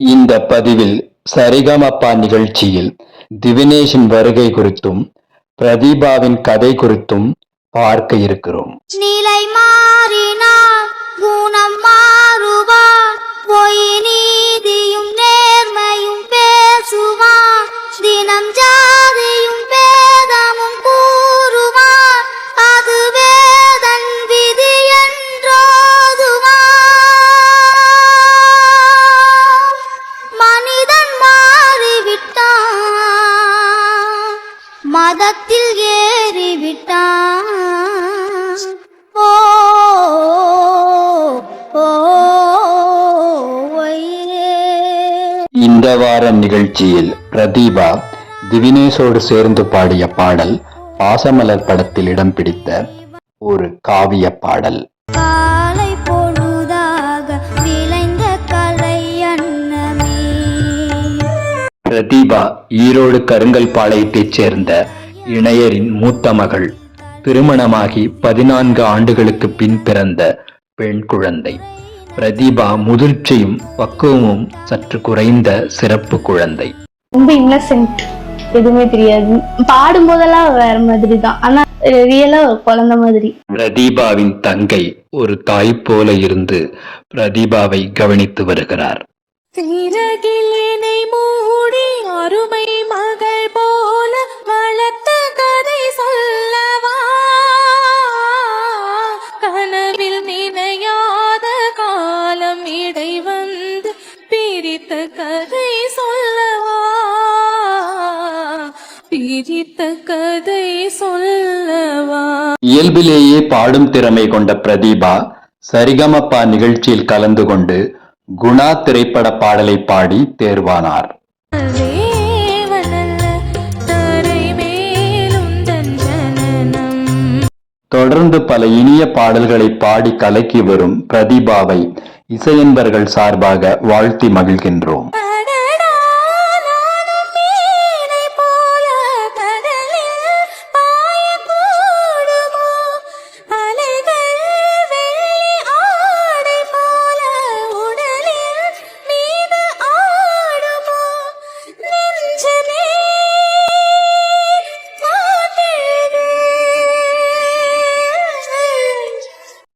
இந்த பதிவில் சரிகமப்பா நிகழ்ச்சியில் திவினேஷின் வருகை குறித்தும் பிரதீபாவின் கதை குறித்தும் பார்க்க இருக்கிறோம். நிலை மாறினால் மதத்தில் ஏறிவிட்டான் ஓ. இந்த வார நிகழ்ச்சியில் பிரதீபா திவினேஷோடு சேர்ந்து பாடிய பாடல் பாசமலர் படத்தில் இடம் பிடித்த ஒரு காவிய பாடல் பிரதீபா ஈரோடு கருங்கல் பாளையத்தைச் சேர்ந்த இணையரின் மூத்த மகள். திருமணமாகி பதினான்கு ஆண்டுகளுக்கு பின் பிறந்த பெண் குழந்தை. பிரதீபா முதிர்ச்சியும் பக்குவமும் சற்று குறைந்த சிறப்பு குழந்தை. ரொம்ப இன்னசென்ட் எதுவுமே தெரியாது. பாடும் போதெல்லாம் வேற மாதிரி தான் ஆனா ரியலா ஒரு குழந்தை மாதிரி. பிரதீபாவின் தங்கை ஒரு தாய் போல இருந்து பிரதீபாவை கவனித்து வருகிறார். சிறகிலினை மூடி அருமை மகள் போல வளர்த்த கதை சொல்லவா? கனவில் நினையாத காலம் இடை வந்து பிரித்த கதை சொல்லவா? பிரித்த கதை சொல்லவா? இயல்பிலேயே பாடும் திறமை கொண்ட பிரதீபா சரிகமப்பா நிகழ்ச்சியில் கலந்து கொண்டு குணா திரைப்பட பாடலை பாடி தேர்வானார். தொடர்ந்து பல இனிய பாடல்களை பாடி கலக்கி வரும் பிரதீபாவை இசையன்பர்கள் சார்பாக வாழ்த்தி மகிழ்கின்றோம்.